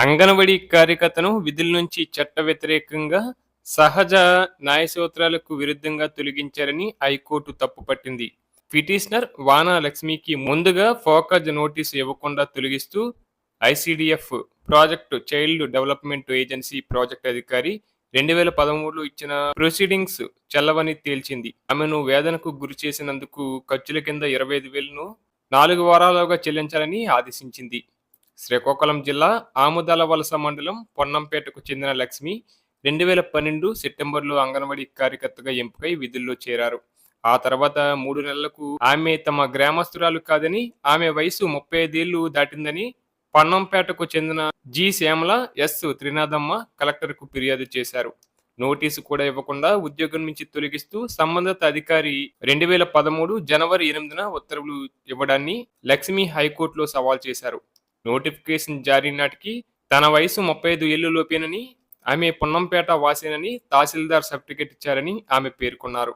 అంగన్వాడీ కార్యకర్తను విధుల నుంచి చట్ట వ్యతిరేకంగా సహజ న్యాయ సూత్రాలకు విరుద్ధంగా తొలగించారని హైకోర్టు తప్పుపట్టింది పిటిషనర్ వానా లక్ష్మికి ముందుగా ఫోకస్ నోటీసు ఇవ్వకుండా తొలగిస్తూ ICDF project child development agency project అధికారి రెండు వేల పదమూడులో ఇచ్చిన ప్రొసీడింగ్స్ చల్లవని తేల్చింది. ఆమెను వేదనకు గురి చేసినందుకు ఖర్చుల కింద ఇరవై ఐదు వేలను నాలుగు వారాలుగా చెల్లించాలని ఆదేశించింది. శ్రీకాకుళం జిల్లా ఆముదాల వలస మండలం పొన్నంపేటకు చెందిన లక్ష్మి రెండు వేల పన్నెండు సెప్టెంబర్లో అంగన్వాడీ కార్యకర్తగా ఎంపికై విధుల్లో చేరారు. ఆ తర్వాత మూడు నెలలకు ఆమె తమ గ్రామస్తురాలు కాదని ఆమె వయసు ముప్పై ఐదేళ్ళు దాటిందని పన్నంపేటకు చెందిన జి శ్యామల ఎస్ త్రినాథమ్మ కలెక్టర్కు ఫిర్యాదు చేశారు. నోటీసు కూడా ఇవ్వకుండా ఉద్యోగం నుంచి తొలగిస్తూ సంబంధిత అధికారి రెండు వేల పదమూడు జనవరి ఎనిమిదిన ఉత్తర్వులు ఇవ్వడాన్ని లక్ష్మి హైకోర్టులో సవాల్ చేశారు. నోటిఫికేషన్ జారీ నాటికి తన వయసు ముప్పై ఐదు ఏళ్ళలోపేనని ఆమె పున్నంపేట వాసేనని తహసీల్దార్ సర్టిఫికేట్ ఇచ్చారని ఆమె పేర్కొన్నారు.